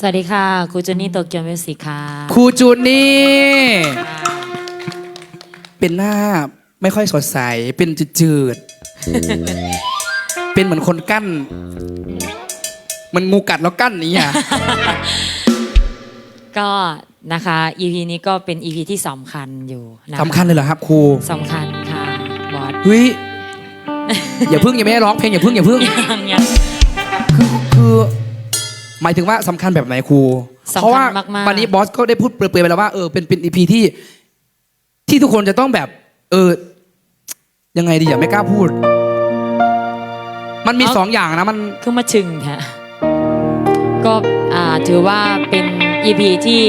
สวัสดีค่ะครูจูนี่โตเกียวมิวสิกค่ะครูจูนนี่ เป็นหน้าไม่ค่อยสดใส เป็นจืดๆ เป็นเหมือนคนกั้น มันงูกัดแล้วกั้นนี้อะ ก็นะคะ EP นี้ก็เป็น EP ที่สำคัญอยู่นะะสำคัญเลยเหรอครับครูสำคัญค่ะบอสเฮ้ยอย่าพึ่งอย่าไม่ให้ร้องเพลงอย่าพึ่งอย่าพึ่งยังยังคือคือ หมายถึงว่าสำคัญแบบไหนครู สำคัญเพราะว่ามากๆ วันนี้บอสก็ได้พูดเปรยๆไปแล้วว่าเออเป็นเป็นอีพีที่ ที่ทุกคนจะต้องแบบ เออ ยังไงดีอย่าไม่กล้าพูด มันมีสองอย่างนะมันคือมาชึงแท้ก็อ่าถือว่าเป็น EP ที่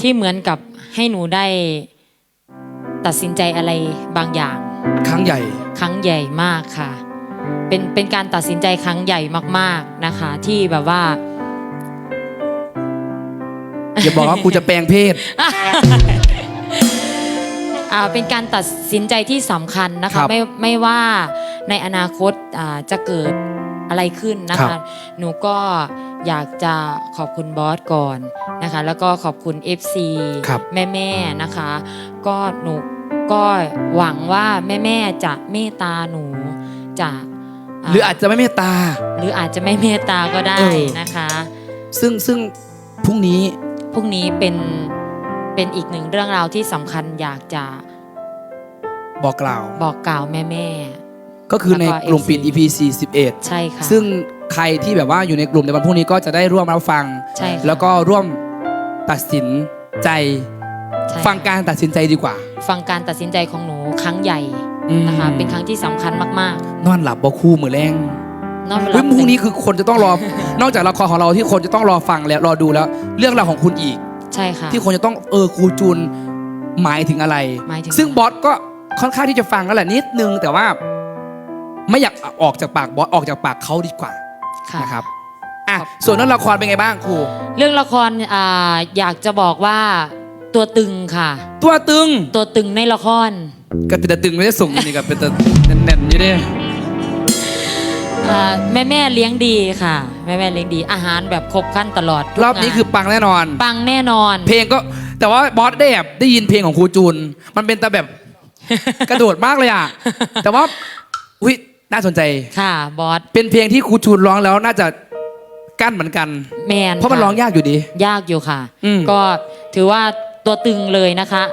ที่เหมือนกับให้หนูได้ตัดสินใจอะไรบางอย่าง ครั้งใหญ่ ครั้งใหญ่มากค่ะ เป็นเป็นการตัดสินใจครั้งใหญ่มาก ๆนะคะ ที่แบบว่า อย่าบอกว่ากูจะแปลงเพศ อ่าเป็นการตัดสินใจที่สำคัญนะครัคะบไม่ไม่ว่าในอนาคตอ่าจะเกิดอะไรขึ้นนะครัคะ บ หนูก็อยากจะขอบคุณบอสก่อนนะคะ แล้วก็ขอบคุณ FC ครับแม่ๆนะคะ ก็หนูก็หวังว่าแม่ๆจะเมตตาหนูจะ หรืออาจจะไม่เมตตา หรืออาจจะไม่เมตตาก็ได้เออนะคะ ซึ่งซึ่งพรุ่งนี้พรุ่งนี้เป็นเป็นอีกหนึ่งเรื่องราวที่สำคัญอยากจะ บอกกล่าวบอกกล่าวแม่ก็คือในแล้วก็กลุ่มปิด FC EP 41ๆใช่ค่ะซึ่งใครที่แบบว่าอยู่ในกลุ่มในวันพรุ่งนี้ก็จะได้ร่วมรับฟังใช่ค่ะแล้วก็ร่วมตัดสินใจใช่ฟังการตัดสินใจดีกว่า ฟังการตัดสินใจของหนูครั้งใหญ่ นะคะ เป็นครั้งที่สำคัญมากนอนหลับบ่คู่มือแรงๆนอกเฮ้ยพรุ่งนี้คือคนจะต้องรอ นอกจากละครของเราที่คนจะต้องรอฟังและรอดูแล้ว เรื่องราวของคุณอีก ใช่ค่ะ ที่คนจะต้องเออครูจูนหมายถึงอะไรหมายถึงซึ่งบอสก็ค่อนข้างที่จะฟังแล้วแหละนิดนึงแต่ว่า ไม่อยากออกจากปากบอสออกจากปากเขาดีกว่าค่ะนะครับอะครับส่วนเรื่องละครเป็นไงบ้างครู เรื่องละครอ่าอยากจะบอกว่าตัวตึงค่ะ ตัวตึง ตัวตึงในละคร ก็เป็นตะตึงไม่ได้ส่งนี่กับเป็นตะแน่นๆอยู่ดิแม่แม่ๆเลี้ยงดีค่ะ แม่แม่ๆเลี้ยงดีอาหารแบบครบขั้นตลอดทุกรอบนี้งาคือปังแน่นอน ปังแน่นอน เพลงก็แต่ว่าบอสได้แบบได้ยินเพลงของครูจูน มันเป็นแต่แบบ กระโดดมากเลยอะ แต่ว่าอุ้ยน่าสนใจ ค่ะบอสเป็นเพลงที่ครูจูนร้องแล้วน่าจะกั้นเหมือนกัน แมนเพราะมันค่ร้องยากอยู่ดี ยากอยู่ค่ะ อืม ก็ถือว่าตัวตึงเลยนะคะ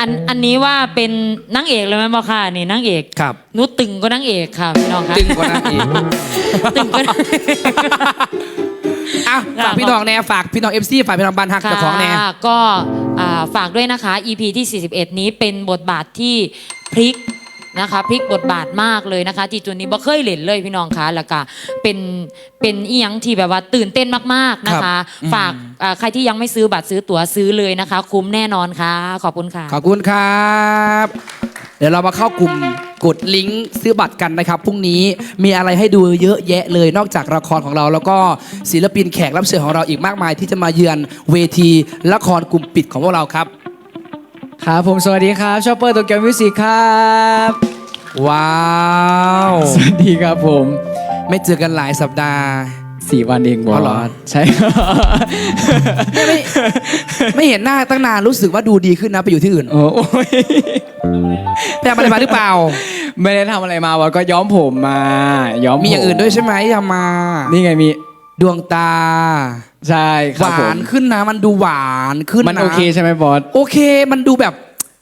อันอันนี้ว่าเป็นนางเอกเลยไหมบอกค่ะนี่นางเอกครับ หนุตึงก็นางเอกค่ะพี่น้องค่ะตึงกว่านั้นอีกตึงก็ อะฝากพี่น้องแน่ฝากพี่น้องเอฟซีฝากพี่น้องบ้านฮักเจ้าของแน่ ค่ะก็อ่าฝากด้วยนะคะ EP ที่ 41 นี้เป็นบทบาทที่พลิก นะคะพลิกบทบาทมากเลยนะคะที่จุนนี้บ่เคยเล่นเลยพี่น้องคะแล้วก็เป็นเป็นอีหยังที่แบบว่าตื่นเต้นมากๆนะครัคะบอืมฝากอ่าใครที่ยังไม่ซื้อบัตรซื้อตั๋วซื้อเลยนะคะ คุ้มแน่นอนค่ะ ขอบคุณค่ะ ขอบคุณครับ เดี๋ยวเรามาเข้ากลุ่มกดลิงก์ซื้อบัตรกันนะครับพรุ่งนี้มีอะไรให้ดูเยอะแยะเลยนอกจากละครของเรา แล้วก็ศิลปินแขกรับเชิญของเราอีกมากมาย ที่จะมาเยือนเวทีละครกลุ่มปิดของพวกเราครับ ครับผมสวัสดีครับชอปเปอร์โตเกียวมิวสิกครับ ว้าวสวัสดีครับผม ไม่เจอกันหลายสัปดาห์ สี่วันเองบออ๋อเหรอ สใช่ครับไม่ไม่ไม่เห็นหน้าตั้งนานรู้สึกว่าดูดีขึ้นนะไปอยู่ที่อื่นโอ้ยไปทำอะไรมาหรือเปล่า ไม่ได้ทำอะไรมาบอสก็ย้อมผมมา ย้อมมีอย่างอื่นด้วยใช่ไหมที่ทำมา นี่ไงมี ดวงตา ใช่คหรับผวานมขึ้นนะมันดูหวานขึ้นมันนะโอเคใช่ไหมบอส โอเคมันดูแบบ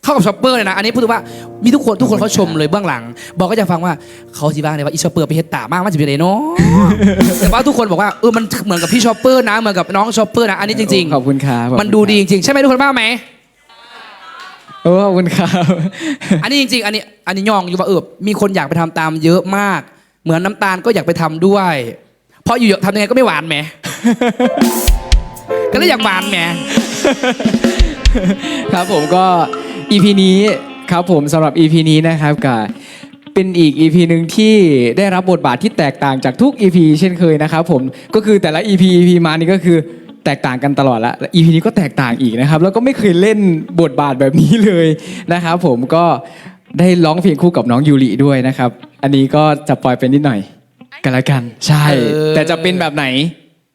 เข้ากับช็อปเปอร์เลยนะ อันนี้พูดถึงว่ามีทุกคนทุกคนเขาชมเลยเบื้องหลัง บอกก็จะฟังว่าเขาสิบ้างเลยว่าอีช็อปเปอร์ไปเฮ็ดตามากมันจะเป็นไงเนาะ แต่ว่าทุกคนบอกว่าเออมันเหมือนกับพี่ช็อปเปอร์นะเหมือนกับน้องช็อปเปอร์นะอันนี้จริง ขอบคุณครับขอบๆคุณมันดูดีจริงๆใช่ไหมทุกคนบ้างไหม โอ้ขอบคุณครับ อันนี้จริงๆ อันนี้อันนี้ยองอยู่ว่าเออมีคนอยากไปทำตามเยอะมาก เหมือนน้ำตาลก็อยากไปทำด้วย เพราะอยู่ๆทำยังไงก็ไม่หวานแหม ก็เลยอยากหวานแหม ครับผมก็ EP นี้ครับผมสำหรับ EP นี้นะครับกับเป็นอีก EP หนึ่งที่ได้รับบทบาทที่แตกต่างจากทุก EP เช่นเคยนะครับผมก็คือแต่ละ EP EP มานี่ก็คือแตกต่างกันตลอดละและ EP นี้ก็แตกต่างอีกนะครับ แล้วก็ไม่เคยเล่นบทบาทแบบนี้เลยนะครับผมก็ได้ร้องเพลงคู่กับน้องยูริด้วยนะครับ อันนี้ก็จะปล่อยเป็นนิดหน่อยกันละกัน ใช่ เออ แต่จะเป็นแบบไหน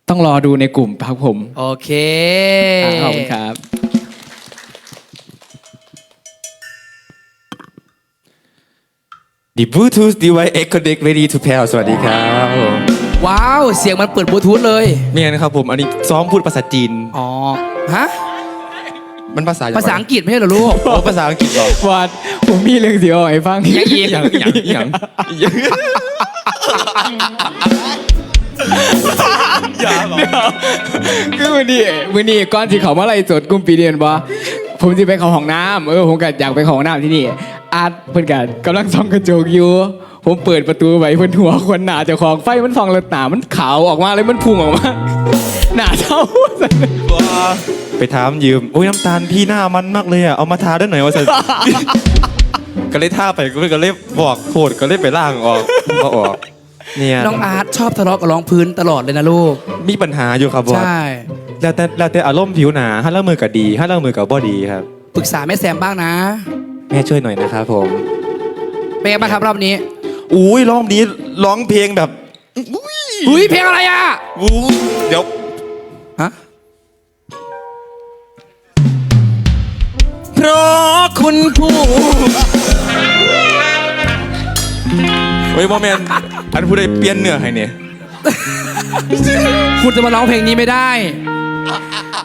ต้องต้องรอดูในกลุ่มครับผมโอเค ขอบคุณครับ The Bluetooth device X connect ready to pair สวัสดีครับผมว้าว เสียงมันเปิดบลูทูธเลยเมียนะครับผม อันนี้ซ้อมพูดภาษาจีน อ๋อ ฮะ มันภาษาภาษาอังกฤษไม่ใช่เหรอลูก โอ้ภาษาอังกฤษเหรอวาดผมมีเรื่องเสียวให้ฟังยังอีกอย่างอย่างอย่างอย่างคือวันนี้วันนี้ก่อนที่เขามาไล่สดกลุ่มปีเดียนบ่ ผมจะไปเข้าห้องน้ำเออผมก็อยากไปเข้าห้องน้ำที่นี่อาร์ตเพิ่นก็กำลังส่องกระจกอยู่ ผมเปิดประตูไว้เพิ่นหัวคนหนาเจ้าของไฟมันส่องแล้วหนามันขาวออกมาเลยมันพุ่งออกมาหนาเท่าไปถามยืมโอ้ยน้ำตาลพี่หน้ามันมากเลยอะเอามาทาด้วยหน่อยว่าสัน ก็เลยท่าไปก็เลยบอกโคตรก็เลยไปล่างออกมาออก เนี่ยน้องอาร์ตชอบทะเลาะกับรองพื้นตลอดเลยนะลูก มีปัญหาอยู่ครับบอสใช่ แล้วแต่แล้วแต่อารมณ์ผิวหนาถ้าเล่ามือกับดีถ้าเล่ามือกับบ่ดีครับ ปรึกษาแม่แซมบ้างนะ แม่ช่วยหน่อยนะครับผม เป็นไงบ้างครับรอบนี้อุ้ยรอบนี้ร้องเพลงแบบอุ้ยเพลงอะไรอะอู้เดี๋ยวฮะเพราะคุณผู้เฮ้ยโมเมนต์อันผู้ใดเปลี่ยนเนื้อให้เนี่ย คุณจะมาร้องเพลงนี้ไม่ได้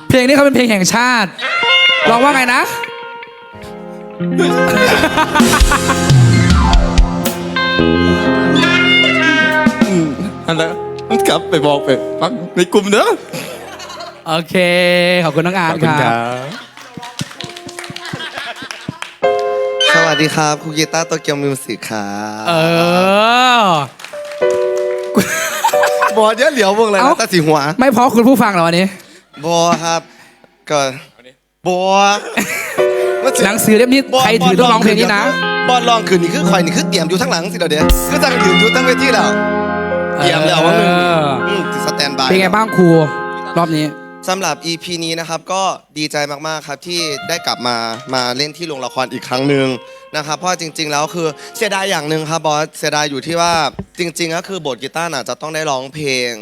เพลงนี้เขาเป็นเพลงแห่งชาติร้องว่าไงนะ อันนั้นมันกลับไปบอกไปฟังในกลุ่มเนอะโอเค ขอบคุณน้องอาขร์อตบคุณคครัรับบสวัสดีครับครูกีตาร์โตเกียวมิวสิกครับเออบอเดี๋ยวเหลียววงเลยเอ้านะตาสีหัว ไม่เพราะคุณผู้ฟังเหรอวันนี้ บอครับก็บอหนังสือเล่มนี้ใครถือต้องร้องเพลงนี้นะบอลลองคืนนี้คือคอยนี่คือเตรียมอยู่ทั้งหลังสิเดี๋ยวเดี๋ยวคือจังยืนอยู่ทั้งเวทีแล้วเตรียมแล้วว่ามึงเอออืมสแตนบายเป็นไงบ้างครูรอบนี้ สำหรับ EP นี้นะครับก็ดีใจมากๆครับที่ได้กลับมามาเล่นที่โรงละครอีกครั้งหนึ่งนะครับเพราะจริง ๆ แล้วคือเสียดายอย่างหนึ่งครับบอสเสียดายอยู่ที่ว่าจริง ๆ ก็คือบทกีตาร์น่ะจะต้องได้ร้องเพลง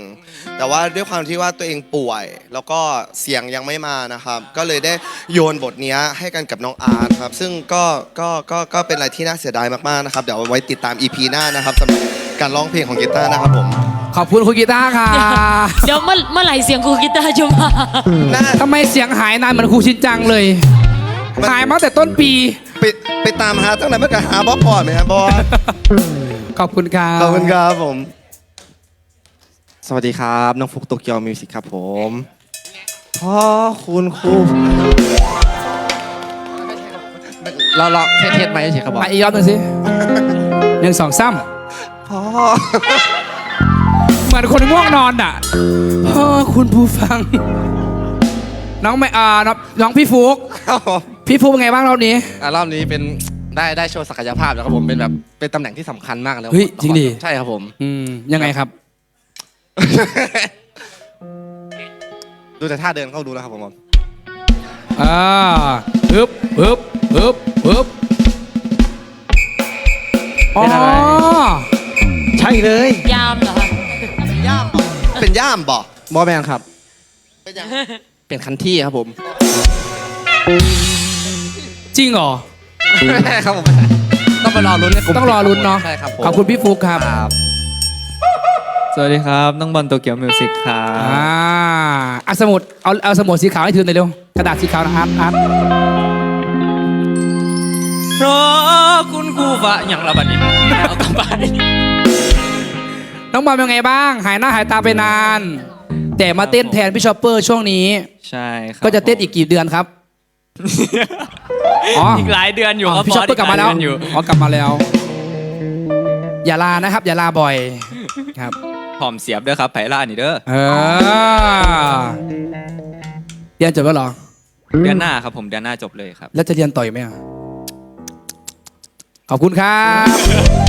แต่ว่าด้วยความที่ว่าตัวเองป่วย แล้วก็เสียงยังไม่มานะครับ ก็เลยได้โยนบทเนี้ยให้กันกับน้องอาร์ตครับ ซึ่งก็ก็ก็ก็เป็นอะไรที่น่าเสียดายมากๆนะครับเดี๋ยวไว้ติดตาม EP หน้านะครับสำหรับการร้องเพลงของกีตาร์นะครับผม ขอบคุณคุณกีตาร์ค่ะเดี๋ยวเมื่อเมื่อไหร่เสียงครูกีตาร์จะมาน่าทำไมเสียงหายนานเหมือนครูชินจังเลย หายมาตั้งแต่ต้นปี ไปไปตามหาตั้งแต่เมื่อกี้หาบอสพอไหมครับบอสขอบคุณครับขอบคุณครับผม สวัสดีครับ น้องฟุกโตเกียวมิวสิกครับผมพ่อคุณครูเราเราเทสเทสไหมเฉยครับบอไปสอีกรอบหนึงสิหนึ่งสองสามพ่อเห มือนคนง่วงนอนอะพ่อคุณผู้ฟัง น้องไม่อ่าน้องน้องพี่ฟุกพี่ฟุกเป็นไงบ้างรอบนี้ อะรอบนี้เป็นได้ได้โชว์ศักยภาพแล้วครับผมเป็นแบบเป็นตำแหน่งที่สำคัญมากแล้วเฮ้ยจริงดิ ใช่ครับผม อืมยังไงครับ ดูแต่ท่าเดินเข้าดูแล้วครับผม อ่าฮึบฮึบฮึบฮึบอ๋อเป็นอะไร ใช่เลย ยามเหรอคะเป็น ย่ามบ่บอแมนครับ เป็นยังเป็นคันที่ครับผม จริงเหรอ ครับผมต้องไปรอลุ้นในกลุ่มต้องรอลุ้นเนาะใช่ครับผมขอบคุณพี่ฟุกครับครับ สวัสดีครับน้องบอลโตเกียวมิวสิกครัอ่าเอาสมุดเอาเอาสมุดสีขาวให้ถือหน่อยเร็วกระดาษสีขาวนะอาร์ตอาร์ตเพราะคุณครูฟ้าอย่างละบัดนี้เอากลับไป น้องบอลเป็นไงบ้าง หายหน้าหายตาไปนาน แต่มาเต้นแทนพี่ชอปเปอร์ช่วงนี้ ใช่ครับก็จะเต้นอีกกี่เดือนครับอ๋ออีกหลายเดือนอยู่อ๋คอรับพี่ชอปเปอร์กลับมาแล้วกหยเดือนอยู่อ๋อกลับมาแล้ว อย่าลานะครับ อย่าลาบ่อยครับหอมเสียบเด้อครับไผ่ล่านี่เด้อเออเรียนจบแล้วเหรอเดือนหน้าครับผมเดือนหน้าจบเลยครับ แล้วจะเรียนต่ออีกไหมอะขอบคุณครับ